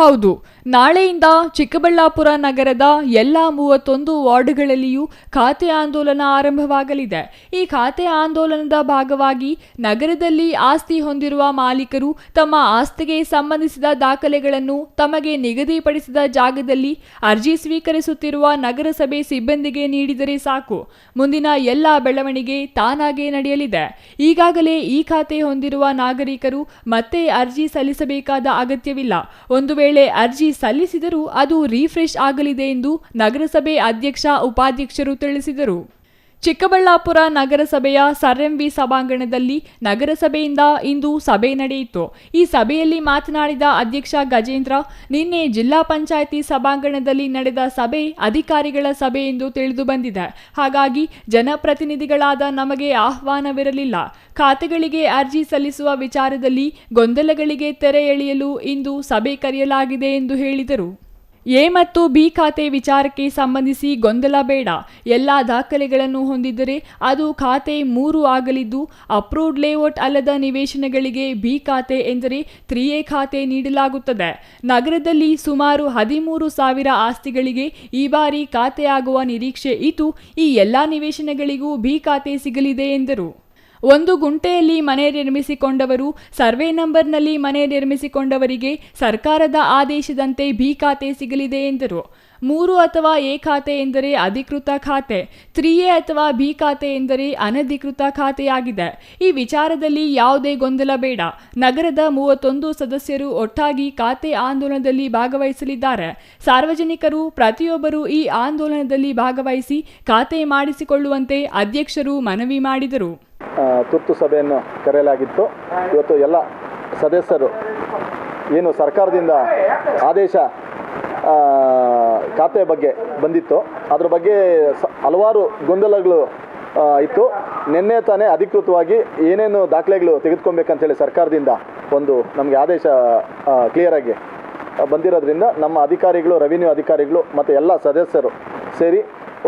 ಹೌದು ನಾಳೆಯಿಂದ ಚಿಕ್ಕಬಳ್ಳಾಪುರ ನಗರದ ಎಲ್ಲ ಮೂವತ್ತೊಂದು ವಾರ್ಡ್ಗಳಲ್ಲಿಯೂ ಖಾತೆ ಆಂದೋಲನ ಆರಂಭವಾಗಲಿದೆ. ಈ ಖಾತೆ ಆಂದೋಲನದ ಭಾಗವಾಗಿ ನಗರದಲ್ಲಿ ಆಸ್ತಿ ಹೊಂದಿರುವ ಮಾಲೀಕರು ತಮ್ಮ ಆಸ್ತಿಗೆ ಸಂಬಂಧಿಸಿದ ದಾಖಲೆಗಳನ್ನು ತಮಗೆ ನಿಗದಿಪಡಿಸಿದ ಜಾಗದಲ್ಲಿ ಅರ್ಜಿ ಸ್ವೀಕರಿಸುತ್ತಿರುವ ನಗರಸಭೆ ಸಿಬ್ಬಂದಿಗೆ ನೀಡಿದರೆ ಸಾಕು. ಮುಂದಿನ ಎಲ್ಲ ಬೆಳವಣಿಗೆ ತಾನಾಗೇ ನಡೆಯಲಿದೆ. ಈಗಾಗಲೇ ಈ ಖಾತೆ ಹೊಂದಿರುವ ನಾಗರಿಕರು ಮತ್ತೆ ಅರ್ಜಿ ಸಲ್ಲಿಸಬೇಕಾದ ಅಗತ್ಯವಿಲ್ಲ. ಒಂದು ವೇಳೆ ಅರ್ಜಿ ಸಲ್ಲಿಸಿದರೂ ಅದು ರಿಫ್ರೆಶ್ ಆಗಲಿದೆ ಎಂದು ನಗರಸಭೆ ಅಧ್ಯಕ್ಷ ಉಪಾಧ್ಯಕ್ಷರು ತಿಳಿಸಿದರು. ಚಿಕ್ಕಬಳ್ಳಾಪುರ ನಗರಸಭೆಯ ಸರ್ಎಂವಿ ಸಭಾಂಗಣದಲ್ಲಿ ನಗರಸಭೆಯಿಂದ ಇಂದು ಸಭೆ ನಡೆಯಿತು. ಈ ಸಭೆಯಲ್ಲಿ ಮಾತನಾಡಿದ ಅಧ್ಯಕ್ಷ ಗಜೇಂದ್ರ, ನಿನ್ನೆ ಜಿಲ್ಲಾ ಪಂಚಾಯಿತಿ ಸಭಾಂಗಣದಲ್ಲಿ ನಡೆದ ಸಭೆ ಅಧಿಕಾರಿಗಳ ಸಭೆ ಎಂದು ತಿಳಿದು ಬಂದಿದೆ. ಹಾಗಾಗಿ ಜನಪ್ರತಿನಿಧಿಗಳಾದ ನಮಗೆ ಆಹ್ವಾನವಿರಲಿಲ್ಲ. ಖಾತೆಗಳಿಗೆ ಅರ್ಜಿ ಸಲ್ಲಿಸುವ ವಿಚಾರದಲ್ಲಿ ಗೊಂದಲಗಳಿಗೆ ತೆರೆ ಎಳೆಯಲು ಇಂದು ಸಭೆ ಕರೆಯಲಾಗಿದೆ ಎಂದು ಹೇಳಿದರು. ಎ ಮತ್ತು ಬಿ ಖಾತೆ ವಿಚಾರಕ್ಕೆ ಸಂಬಂಧಿಸಿ ಗೊಂದಲ ಬೇಡ. ಎಲ್ಲ ದಾಖಲೆಗಳನ್ನು ಹೊಂದಿದ್ದರೆ ಅದು ಖಾತೆ ಮೂರು ಆಗಲಿದ್ದು, ಅಪ್ರೂವ್ಡ್ ಲೇಔಟ್ ಅಲ್ಲದ ನಿವೇಶನಗಳಿಗೆ ಬಿ ಖಾತೆ ಎಂದರೆ ತ್ರೀ ಎ ಖಾತೆ ನೀಡಲಾಗುತ್ತದೆ. ನಗರದಲ್ಲಿ ಸುಮಾರು ಹದಿಮೂರು ಸಾವಿರ ಆಸ್ತಿಗಳಿಗೆ ಈ ಬಾರಿ ಖಾತೆಯಾಗುವ ನಿರೀಕ್ಷೆ ಇದ್ದು, ಈ ಎಲ್ಲ ನಿವೇಶನಗಳಿಗೂ ಬಿ ಖಾತೆ ಸಿಗಲಿದೆ ಎಂದರು. ಒಂದು ಗುಂಟೆಯಲ್ಲಿ ಮನೆ ನಿರ್ಮಿಸಿಕೊಂಡವರು, ಸರ್ವೆ ನಂಬರ್ನಲ್ಲಿ ಮನೆ ನಿರ್ಮಿಸಿಕೊಂಡವರಿಗೆ ಸರ್ಕಾರದ ಆದೇಶದಂತೆ ಬಿ ಖಾತೆ ಸಿಗಲಿದೆ ಎಂದರು. ಮೂರು ಅಥವಾ ಎ ಖಾತೆ ಎಂದರೆ ಅಧಿಕೃತ ಖಾತೆ, ತ್ರೀ ಅಥವಾ ಬಿ ಖಾತೆ ಎಂದರೆ ಅನಧಿಕೃತ ಖಾತೆಯಾಗಿದೆ. ಈ ವಿಚಾರದಲ್ಲಿ ಯಾವುದೇ ಗೊಂದಲ ಬೇಡ. ನಗರದ ಮೂವತ್ತೊಂದು ಸದಸ್ಯರು ಒಟ್ಟಾಗಿ ಖಾತೆ ಆಂದೋಲನದಲ್ಲಿ ಭಾಗವಹಿಸಲಿದ್ದಾರೆ. ಸಾರ್ವಜನಿಕರು ಪ್ರತಿಯೊಬ್ಬರು ಈ ಆಂದೋಲನದಲ್ಲಿ ಭಾಗವಹಿಸಿ ಖಾತೆ ಮಾಡಿಸಿಕೊಳ್ಳುವಂತೆ ಅಧ್ಯಕ್ಷರು ಮನವಿ ಮಾಡಿದರು. ತುರ್ತು ಸಭೆಯನ್ನು ಕರೆಯಲಾಗಿತ್ತು. ಇವತ್ತು ಎಲ್ಲ ಸದಸ್ಯರು ಏನು ಸರ್ಕಾರದಿಂದ ಆದೇಶ ಖಾತೆ ಬಗ್ಗೆ ಬಂದಿತ್ತು. ಅದರ ಬಗ್ಗೆ ಹಲವಾರು ಗೊಂದಲಗಳು ಇತ್ತು. ನಿನ್ನೆ ತಾನೇ ಅಧಿಕೃತವಾಗಿ ಏನೇನು ದಾಖಲೆಗಳು ತೆಗೆದುಕೊಬೇಕಂತೇಳಿ ಸರ್ಕಾರದಿಂದ ಒಂದು ನಮಗೆ ಆದೇಶ ಕ್ಲಿಯರಾಗಿ ಬಂದಿರೋದ್ರಿಂದ ನಮ್ಮ ಅಧಿಕಾರಿಗಳು ರೆವಿನ್ಯೂ ಅಧಿಕಾರಿಗಳು ಮತ್ತು ಎಲ್ಲ ಸದಸ್ಯರು ಸೇರಿ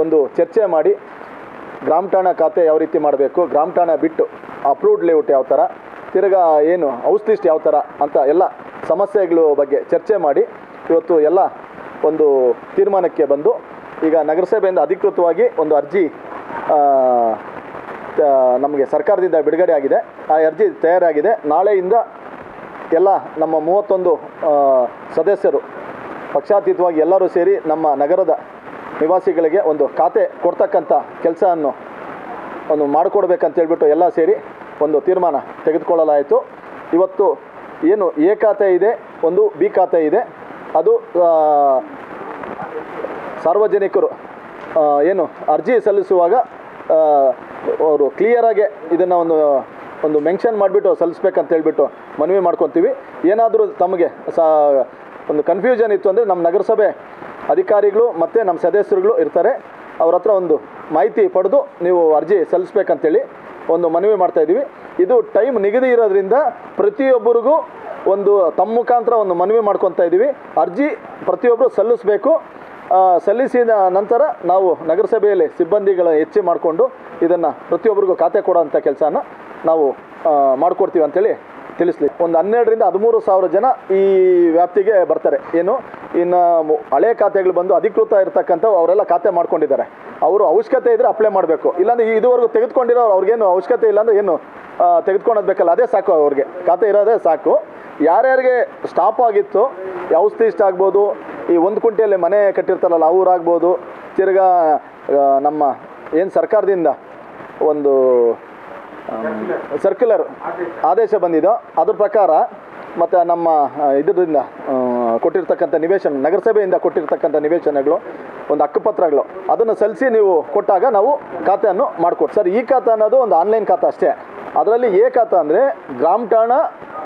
ಒಂದು ಚರ್ಚೆ ಮಾಡಿ ಗ್ರಾಮ ಠಾಣಾ ಖಾತೆ ಯಾವ ರೀತಿ ಮಾಡಬೇಕು? ಗ್ರಾಮ ಠಾಣಾ ಬಿಟ್ಟು ಅಪ್ರೂವ್ಡ್ ಲೇಔಟ್ ಯಾವ ಥರ ತಿರ್ಗಾ ಏನು ಹೌಸ್ ಲಿಸ್ಟ್ ಯಾವ ಥರ ಅಂತ ಎಲ್ಲ ಸಮಸ್ಯೆಗಳು ಬಗ್ಗೆ ಚರ್ಚೆ ಮಾಡಿ ಇವತ್ತು ಎಲ್ಲ ಒಂದು ತೀರ್ಮಾನಕ್ಕೆ ಬಂದು ಈಗ ನಗರಸಭೆಯಿಂದ ಅಧಿಕೃತವಾಗಿ ಒಂದು ಅರ್ಜಿ ನಮಗೆ ಸರ್ಕಾರದಿಂದ ಬಿಡುಗಡೆ ಆಗಿದೆ. ಆ ಅರ್ಜಿ ತಯಾರಾಗಿದೆ. ನಾಳೆಯಿಂದ ಎಲ್ಲ ನಮ್ಮ ಮೂವತ್ತೊಂದು ಸದಸ್ಯರು ಪಕ್ಷಾತೀತವಾಗಿ ಎಲ್ಲರೂ ಸೇರಿ ನಮ್ಮ ನಗರದ ನಿವಾಸಿಗಳಿಗೆ ಒಂದು ಖಾತೆ ಕೊಡ್ತಕ್ಕಂಥ ಕೆಲಸವನ್ನು ಒಂದು ಮಾಡಿಕೊಡ್ಬೇಕಂತ ಹೇಳ್ಬಿಟ್ಟು ಎಲ್ಲ ಸೇರಿ ಒಂದು ತೀರ್ಮಾನ ತೆಗೆದುಕೊಳ್ಳಲಾಯಿತು. ಇವತ್ತು ಏನು ಎ ಖಾತೆ ಇದೆ, ಒಂದು ಬಿ ಖಾತೆ ಇದೆ. ಅದು ಸಾರ್ವಜನಿಕರು ಏನು ಅರ್ಜಿ ಸಲ್ಲಿಸುವಾಗ ಅವರು ಕ್ಲಿಯರಾಗೆ ಇದನ್ನು ಒಂದು ಒಂದು ಮೆನ್ಷನ್ ಮಾಡಿಬಿಟ್ಟು ಸಲ್ಲಿಸ್ಬೇಕಂತ ಹೇಳ್ಬಿಟ್ಟು ಮನವಿ ಮಾಡ್ಕೊತೀವಿ. ಏನಾದರೂ ತಮಗೆ ಸಾ, ಒಂದು ಕನ್ಫ್ಯೂಷನ್ ಇತ್ತು ಅಂದರೆ ನಮ್ಮ ನಗರಸಭೆ ಅಧಿಕಾರಿಗಳು ಮತ್ತು ನಮ್ಮ ಸದಸ್ಯರುಗಳು ಇರ್ತಾರೆ. ಅವ್ರ ಹತ್ರ ಒಂದು ಮಾಹಿತಿ ಪಡೆದು ನೀವು ಅರ್ಜಿ ಸಲ್ಲಿಸ್ಬೇಕಂತೇಳಿ ಒಂದು ಮನವಿ ಮಾಡ್ತಾ ಇದ್ದೀವಿ. ಇದು ಟೈಮ್ ನಿಗದಿ ಇರೋದ್ರಿಂದ ಪ್ರತಿಯೊಬ್ಬರಿಗೂ ಒಂದು ತಮ್ಮ ಮುಖಾಂತರ ಒಂದು ಮನವಿ ಮಾಡ್ಕೊತಾ ಇದ್ದೀವಿ. ಅರ್ಜಿ ಪ್ರತಿಯೊಬ್ಬರು ಸಲ್ಲಿಸಬೇಕು. ಸಲ್ಲಿಸಿದ ನಂತರ ನಾವು ನಗರಸಭೆಯಲ್ಲಿ ಸಿಬ್ಬಂದಿಗಳ ಹೆಚ್ಚು ಮಾಡಿಕೊಂಡು ಇದನ್ನು ಪ್ರತಿಯೊಬ್ಬರಿಗೂ ಖಾತೆ ಕೊಡೋಂಥ ಕೆಲಸನ ನಾವು ಮಾಡಿಕೊಡ್ತೀವಿ ಅಂತೇಳಿ ತಿಳಿಸ್ಲಿ. ಒಂದು ಹನ್ನೆರಡರಿಂದ ಹದಿಮೂರು ಸಾವಿರ ಜನ ಈ ವ್ಯಾಪ್ತಿಗೆ ಬರ್ತಾರೆ. ಏನು? ಇನ್ನು ಹಳೆ ಖಾತೆಗಳು ಬಂದು ಅಧಿಕೃತ ಇರ್ತಕ್ಕಂಥ ಅವರೆಲ್ಲ ಖಾತೆ ಮಾಡ್ಕೊಂಡಿದ್ದಾರೆ. ಅವರು ಅವಶ್ಯಕತೆ ಇದ್ದರೆ ಅಪ್ಲೈ ಮಾಡಬೇಕು. ಇಲ್ಲಾಂದ್ರೆ ಇದುವರೆಗೂ ತೆಗೆದುಕೊಂಡಿರೋ ಅವ್ರಿಗೇನು ಅವಶ್ಯಕತೆ ಇಲ್ಲಾಂದ್ರೆ ಏನು ತೆಗೆದುಕೊಂಡೋದ್ಬೇಕಲ್ಲ ಅದೇ ಸಾಕು ಅವ್ರಿಗೆ. ಖಾತೆ ಇರೋದೇ ಸಾಕು. ಯಾರ್ಯಾರಿಗೆ ಸ್ಟಾಪ್ ಆಗಿತ್ತು ಔಷಧಿ ಇಷ್ಟ ಆಗ್ಬೋದು, ಈ ಒಂದು ಕುಂಟೆಯಲ್ಲಿ ಮನೆ ಕಟ್ಟಿರ್ತಾರಲ್ಲ ಅವ್ರಾಗ್ಬೋದು ತಿರ್ಗಾ ನಮ್ಮ ಏನು ಸರ್ಕಾರದಿಂದ ಒಂದು ಸರ್ಕ್ಯುಲರ್ ಆದೇಶ ಬಂದಿದೋ, ಅದ್ರ ಪ್ರಕಾರ, ಮತ್ತು ನಮ್ಮ ಇದರಿಂದ ಕೊಟ್ಟಿರ್ತಕ್ಕಂಥ ನಿವೇಶನ, ನಗರಸಭೆಯಿಂದ ಕೊಟ್ಟಿರ್ತಕ್ಕಂಥ ನಿವೇಶನಗಳು, ಒಂದು ಹಕ್ಕುಪತ್ರಗಳು, ಅದನ್ನು ಸಲ್ಲಿಸಿ ನೀವು ಕೊಟ್ಟಾಗ ನಾವು ಖಾತೆಯನ್ನು ಮಾಡಿಕೊಟ್ಟು ಸರ್, ಈ ಖಾತೆ ಅನ್ನೋದು ಒಂದು ಆನ್ಲೈನ್ ಖಾತೆ ಅಷ್ಟೇ. ಅದರಲ್ಲಿ ಏಕಾತ ಅಂದರೆ ಗ್ರಾಮ ಠಾಣ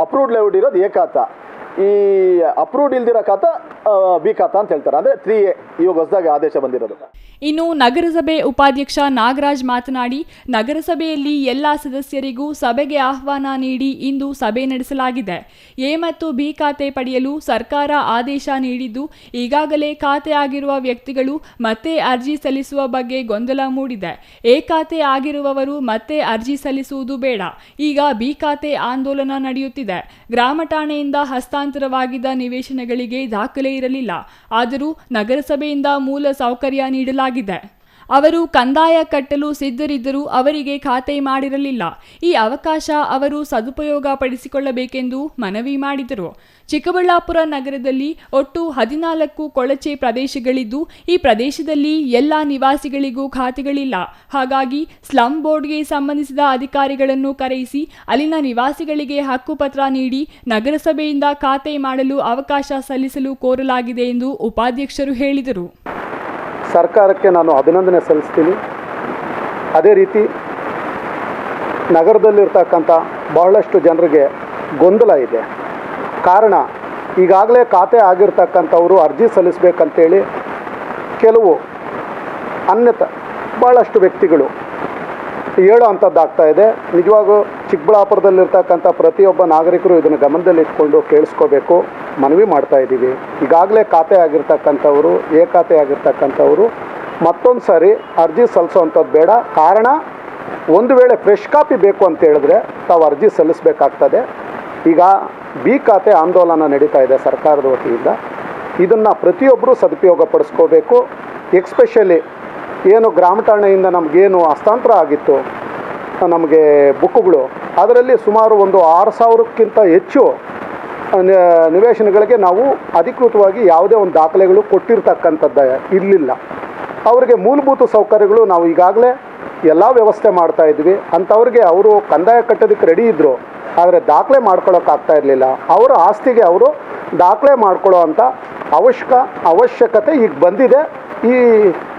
ಅಪ್ರೂವ್ಡ್ ಲೇಔಟ್ ಇರೋದು ಏಕಾತ ಈ ಅಪ್ರೂವ್ಡ್ ಇಲ್ದಿರೋ ಖಾತಾ ಬಿ ಖಾತ ಅಂತ ಹೇಳ್ತಾರೆ. ಅಂದರೆ ತ್ರೀ ಎ ಇವಾಗ ಹೊಸದಾಗಿ ಆದೇಶ ಬಂದಿರೋದು. ಇನ್ನು ನಗರಸಭೆ ಉಪಾಧ್ಯಕ್ಷ ನಾಗರಾಜ್ ಮಾತನಾಡಿ, ನಗರಸಭೆಯಲ್ಲಿ ಎಲ್ಲ ಸದಸ್ಯರಿಗೂ ಸಭೆಗೆ ಆಹ್ವಾನ ನೀಡಿ ಇಂದು ಸಭೆ ನಡೆಸಲಾಗಿದೆ. ಎ ಮತ್ತು ಬಿ ಖಾತೆ ಪಡೆಯಲು ಸರ್ಕಾರ ಆದೇಶ ನೀಡಿದ್ದು, ಈಗಾಗಲೇ ಖಾತೆ ಆಗಿರುವ ವ್ಯಕ್ತಿಗಳು ಮತ್ತೆ ಅರ್ಜಿ ಸಲ್ಲಿಸುವ ಬಗ್ಗೆ ಗೊಂದಲ ಮೂಡಿದೆ. ಎ ಖಾತೆ ಆಗಿರುವವರು ಮತ್ತೆ ಅರ್ಜಿ ಸಲ್ಲಿಸುವುದು ಬೇಡ. ಈಗ ಬಿ ಖಾತೆ ಆಂದೋಲನ ನಡೆಯುತ್ತಿದೆ. ಗ್ರಾಮ ಠಾಣೆಯಿಂದ ಹಸ್ತಾಂತರವಾಗಿದ್ದ ನಿವೇಶನಗಳಿಗೆ ದಾಖಲೆ ಇರಲಿಲ್ಲ. ಆದರೂ ನಗರಸಭೆಯಿಂದ ಮೂಲ ಸೌಕರ್ಯ ನೀಡಲಾಗಿದೆ. ಅವರು ಕಂದಾಯ ಕಟ್ಟಲು ಸಿದ್ಧರಿದ್ದರೂ ಅವರಿಗೆ ಖಾತೆ ಮಾಡಿರಲಿಲ್ಲ. ಈ ಅವಕಾಶ ಅವರು ಸದುಪಯೋಗ ಪಡಿಸಿಕೊಳ್ಳಬೇಕೆಂದು ಮನವಿ ಮಾಡಿದರು. ಚಿಕ್ಕಬಳ್ಳಾಪುರ ನಗರದಲ್ಲಿ ಒಟ್ಟು ಹದಿನಾಲ್ಕು ಕೊಳಚೆ ಪ್ರದೇಶಗಳಿದ್ದು, ಈ ಪ್ರದೇಶದಲ್ಲಿ ಎಲ್ಲ ನಿವಾಸಿಗಳಿಗೂ ಖಾತೆಗಳಿಲ್ಲ. ಹಾಗಾಗಿ ಸ್ಲಂ ಬೋರ್ಡ್ಗೆ ಸಂಬಂಧಿಸಿದ ಅಧಿಕಾರಿಗಳನ್ನು ಕರೆಯಿಸಿ, ಅಲ್ಲಿನ ನಿವಾಸಿಗಳಿಗೆ ಹಕ್ಕುಪತ್ರ ನೀಡಿ ನಗರಸಭೆಯಿಂದ ಖಾತೆ ಮಾಡಲು ಅವಕಾಶ ಸಲ್ಲಿಸಲು ಕೋರಲಾಗಿದೆ ಎಂದು ಉಪಾಧ್ಯಕ್ಷರು ಹೇಳಿದರು. ಸರ್ಕಾರಕ್ಕೆ ನಾನು ಅಭಿನಂದನೆ ಸಲ್ಲಿಸ್ತೀನಿ. ಅದೇ ರೀತಿ ನಗರದಲ್ಲಿರ್ತಕ್ಕಂಥ ಬಹಳಷ್ಟು ಜನರಿಗೆ ಗೊಂದಲ ಇದೆ. ಕಾರಣ, ಈಗಾಗಲೇ ಖಾತೆ ಆಗಿರ್ತಕ್ಕಂಥವರು ಅರ್ಜಿ ಸಲ್ಲಿಸಬೇಕಂತೇಳಿ ಕೆಲವು ಅನ್ಯತ ಭಾಳಷ್ಟು ವ್ಯಕ್ತಿಗಳು ಹೇಳೋ ಅಂಥದ್ದಾಗ್ತಾ ಇದೆ. ನಿಜವಾಗೂ ಚಿಕ್ಕಬಳ್ಳಾಪುರದಲ್ಲಿರ್ತಕ್ಕಂಥ ಪ್ರತಿಯೊಬ್ಬ ನಾಗರಿಕರು ಇದನ್ನು ಗಮನದಲ್ಲಿಟ್ಕೊಂಡು ಕೇಳಿಸ್ಕೋಬೇಕು, ಮನವಿ ಮಾಡ್ತಾ ಇದ್ದೀವಿ. ಈಗಾಗಲೇ ಖಾತೆ ಆಗಿರ್ತಕ್ಕಂಥವರು ಏ ಖಾತೆ ಆಗಿರ್ತಕ್ಕಂಥವರು, ಮತ್ತೊಂದು ಸಾರಿ ಅರ್ಜಿ ಸಲ್ಲಿಸೋವಂಥದ್ದು ಬೇಡ. ಕಾರಣ, ಒಂದು ವೇಳೆ ಫ್ರೆಶ್ ಕಾಪಿ ಬೇಕು ಅಂತ ಹೇಳಿದ್ರೆ ತಾವು ಅರ್ಜಿ ಸಲ್ಲಿಸಬೇಕಾಗ್ತದೆ. ಈಗ ಬಿ ಖಾತೆ ಆಂದೋಲನ ನಡೀತಾ ಇದೆ ಸರ್ಕಾರದ ವತಿಯಿಂದ. ಇದನ್ನು ಪ್ರತಿಯೊಬ್ಬರೂ ಸದುಪಯೋಗ ಪಡಿಸ್ಕೋಬೇಕು. ಎಕ್ಸ್ಪೆಷಲಿ ಏನು ಗ್ರಾಮ ಠಾಣೆಯಿಂದ ನಮಗೇನು ಹಸ್ತಾಂತರ ಆಗಿತ್ತು ನಮಗೆ ಬುಕ್ಕುಗಳು. ಅದರಲ್ಲಿ ಸುಮಾರು ಒಂದು ಆರು ಸಾವಿರಕ್ಕಿಂತ ಹೆಚ್ಚು ನಿವೇಶನಗಳಿಗೆ ನಾವು ಅಧಿಕೃತವಾಗಿ ಯಾವುದೇ ಒಂದು ದಾಖಲೆಗಳು ಕೊಟ್ಟಿರ್ತಕ್ಕಂಥದ್ದು ಇರಲಿಲ್ಲ ಅವರಿಗೆ ಮೂಲಭೂತ ಸೌಕರ್ಯಗಳು ನಾವು ಈಗಾಗಲೇ ಎಲ್ಲ ವ್ಯವಸ್ಥೆ ಮಾಡ್ತಾ ಇದ್ವಿ. ಅಂಥವ್ರಿಗೆ ಅವರು ಕಂದಾಯ ಕಟ್ಟೋದಕ್ಕೆ ರೆಡಿ ಇದ್ದರು ಆದರೆ ದಾಖಲೆ ಮಾಡ್ಕೊಳ್ಳೋಕ್ಕಾಗ್ತಾ ಇರಲಿಲ್ಲ. ಅವರ ಆಸ್ತಿಗೆ ಅವರು ದಾಖಲೆ ಮಾಡ್ಕೊಳ್ಳೋ ಅಂಥ ಅವಶ್ಯಕ, ಅವಶ್ಯಕತೆ ಈಗ ಬಂದಿದೆ. ಈ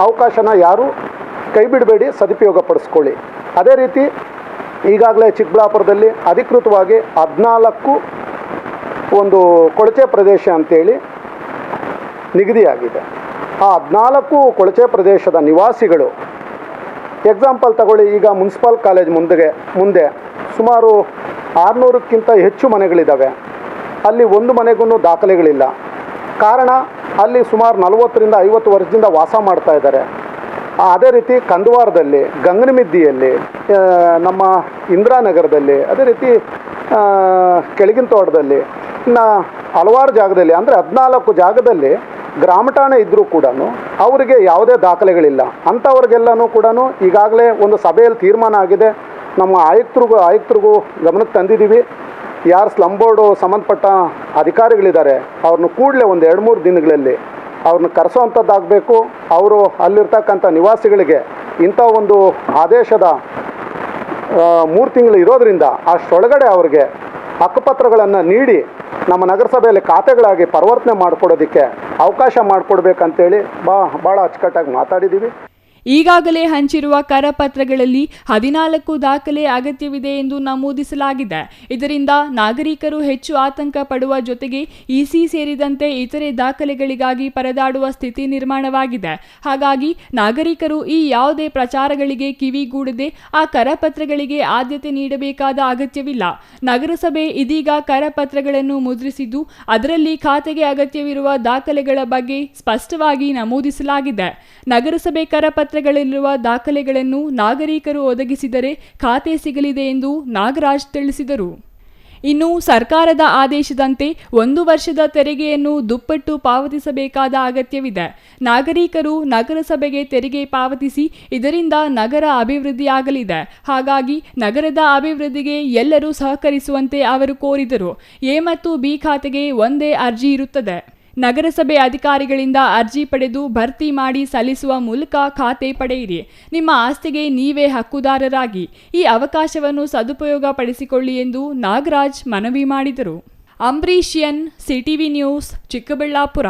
ಅವಕಾಶನ ಯಾರು ಕೈ ಬಿಡಬೇಡಿ ಸದುಪಯೋಗ ಪಡಿಸ್ಕೊಳ್ಳಿ ಅದೇ ರೀತಿ ಈಗಾಗಲೇ ಚಿಕ್ಕಬಳ್ಳಾಪುರದಲ್ಲಿ ಅಧಿಕೃತವಾಗಿ ಹದಿನಾಲ್ಕು ಒಂದು ಕೊಳಚೆ ಪ್ರದೇಶ ಅಂತೇಳಿ ನಿಗದಿಯಾಗಿದೆ. ಆ ಹದಿನಾಲ್ಕು ಕೊಳಚೆ ಪ್ರದೇಶದ ನಿವಾಸಿಗಳು ಎಕ್ಸಾಂಪಲ್ ತಗೊಳ್ಳಿ, ಈಗ ಮುನ್ಸಿಪಲ್ ಕಾಲೇಜ್ ಮುಂದೆ ಮುಂದೆ ಸುಮಾರು ಆರುನೂರಕ್ಕಿಂತ ಹೆಚ್ಚು ಮನೆಗಳಿದ್ದಾವೆ. ಅಲ್ಲಿ ಒಂದು ಮನೆಗೂ ದಾಖಲೆಗಳಿಲ್ಲ. ಕಾರಣ ಅಲ್ಲಿ ಸುಮಾರು ನಲವತ್ತರಿಂದ ಐವತ್ತು ವರ್ಷದಿಂದ ವಾಸ ಮಾಡ್ತಾ ಇದ್ದಾರೆ. ಅದೇ ರೀತಿ ಕಂದವಾರದಲ್ಲಿ ಗಂಗನಮಿದ್ದಿಯಲ್ಲಿ ನಮ್ಮ ಇಂದಿರಾನಗರದಲ್ಲಿ, ಅದೇ ರೀತಿ ಕೆಳಗಿನ ತೋಟದಲ್ಲಿ, ಇನ್ನು ಹಲವಾರು ಜಾಗದಲ್ಲಿ, ಅಂದರೆ ಹದಿನಾಲ್ಕು ಜಾಗದಲ್ಲಿ ಗ್ರಾಮ ಠಾಣೆ ಇದ್ದರೂ ಕೂಡ ಅವರಿಗೆ ಯಾವುದೇ ದಾಖಲೆಗಳಿಲ್ಲ. ಅಂಥವ್ರಿಗೆಲ್ಲನೂ ಕೂಡ ಈಗಾಗಲೇ ಒಂದು ಸಭೆಯಲ್ಲಿ ತೀರ್ಮಾನ ಆಗಿದೆ. ನಮ್ಮ ಆಯುಕ್ತರಿಗೂ ಆಯುಕ್ತರಿಗೂ ಗಮನಕ್ಕೆ ತಂದಿದ್ದೀವಿ. ಯಾರು ಸ್ಲಮ್ ಬೋರ್ಡು ಸಂಬಂಧಪಟ್ಟ ಅಧಿಕಾರಿಗಳಿದ್ದಾರೆ, ಅವ್ರನ್ನ ಕೂಡಲೇ ಒಂದು ಎರಡು ಮೂರು ದಿನಗಳಲ್ಲಿ ಅವ್ರನ್ನ ಕರೆಸೋವಂಥದ್ದಾಗಬೇಕು. ಅವರು ಅಲ್ಲಿರ್ತಕ್ಕಂಥ ನಿವಾಸಿಗಳಿಗೆ ಇಂಥ ಒಂದು ಆದೇಶದ ಮೂರು ತಿಂಗಳು ಇರೋದರಿಂದ ಅಷ್ಟೊಳಗಡೆ ಅವ್ರಿಗೆ ಹಕ್ಕುಪತ್ರಗಳನ್ನು ನೀಡಿ ನಮ್ಮ ನಗರಸಭೆಯಲ್ಲಿ ಖಾತೆಗಳಾಗಿ ಪರಿವರ್ತನೆ ಮಾಡಿಕೊಡೋದಕ್ಕೆ ಅವಕಾಶ ಮಾಡಿಕೊಡ್ಬೇಕಂತೇಳಿ ಬಾ, ಭಾಳ ಅಚ್ಚುಕಟ್ಟಾಗಿ ಮಾತಾಡಿದ್ದೀವಿ. ಈಗಾಗಲೇ ಹಂಚಿರುವ ಕರಪತ್ರಗಳಲ್ಲಿ ಹದಿನಾಲ್ಕು ದಾಖಲೆ ಅಗತ್ಯವಿದೆ ಎಂದು ನಮೂದಿಸಲಾಗಿದೆ. ಇದರಿಂದ ನಾಗರಿಕರು ಹೆಚ್ಚು ಆತಂಕ ಪಡುವ ಜೊತೆಗೆ ಇಸಿ ಸೇರಿದಂತೆ ಇತರೆ ದಾಖಲೆಗಳಿಗಾಗಿ ಪರದಾಡುವ ಸ್ಥಿತಿ ನಿರ್ಮಾಣವಾಗಿದೆ. ಹಾಗಾಗಿ ನಾಗರಿಕರು ಈ ಯಾವುದೇ ಪ್ರಚಾರಗಳಿಗೆ ಕಿವಿಗೂಡದೆ ಆ ಕರಪತ್ರಗಳಿಗೆ ಆದ್ಯತೆ ನೀಡಬೇಕಾದ ಅಗತ್ಯವಿಲ್ಲ. ನಗರಸಭೆ ಇದೀಗ ಕರಪತ್ರಗಳನ್ನು ಮುದ್ರಿಸಿದ್ದು, ಅದರಲ್ಲಿ ಖಾತೆಗೆ ಅಗತ್ಯವಿರುವ ದಾಖಲೆಗಳ ಬಗ್ಗೆ ಸ್ಪಷ್ಟವಾಗಿ ನಮೂದಿಸಲಾಗಿದೆ. ನಗರಸಭೆ ಕರಪತ್ರಗಳಲ್ಲಿರುವ ದಾಖಲೆಗಳನ್ನು ನಾಗರಿಕರು ಒದಗಿಸಿದರೆ ಖಾತೆ ಸಿಗಲಿದೆ ಎಂದು ನಾಗರಾಜ್ ತಿಳಿಸಿದರು. ಇನ್ನು ಸರ್ಕಾರದ ಆದೇಶದಂತೆ ಒಂದು ವರ್ಷದ ತೆರಿಗೆಯನ್ನು ದುಪ್ಪಟ್ಟು ಪಾವತಿಸಬೇಕಾದ ಅಗತ್ಯವಿದೆ. ನಾಗರಿಕರು ನಗರಸಭೆಗೆ ತೆರಿಗೆ ಪಾವತಿಸಿ ಇದರಿಂದ ನಗರ ಅಭಿವೃದ್ಧಿಯಾಗಲಿದೆ. ಹಾಗಾಗಿ ನಗರದ ಅಭಿವೃದ್ಧಿಗೆ ಎಲ್ಲರೂ ಸಹಕರಿಸುವಂತೆ ಅವರು ಕೋರಿದರು. ಎ ಮತ್ತು ಬಿ ಖಾತೆಗೆ ಒಂದೇ ಅರ್ಜಿ ಇರುತ್ತದೆ. ನಗರಸಭೆ ಅಧಿಕಾರಿಗಳಿಂದ ಅರ್ಜಿ ಪಡೆದು ಭರ್ತಿ ಮಾಡಿ ಸಲ್ಲಿಸುವ ಮೂಲಕ ಖಾತೆ ಪಡೆಯಿರಿ. ನಿಮ್ಮ ಆಸ್ತಿಗೆ ನೀವೇ ಹಕ್ಕುದಾರರಾಗಿ. ಈ ಅವಕಾಶವನ್ನು ಸದುಪಯೋಗ ಪಡಿಸಿಕೊಳ್ಳಿ ಎಂದು ನಾಗರಾಜ್ ಮನವಿ ಮಾಡಿದರು. ಅಂಬರೀಷಿಯನ್ ಸಿಟಿವಿ ನ್ಯೂಸ್, ಚಿಕ್ಕಬಳ್ಳಾಪುರ.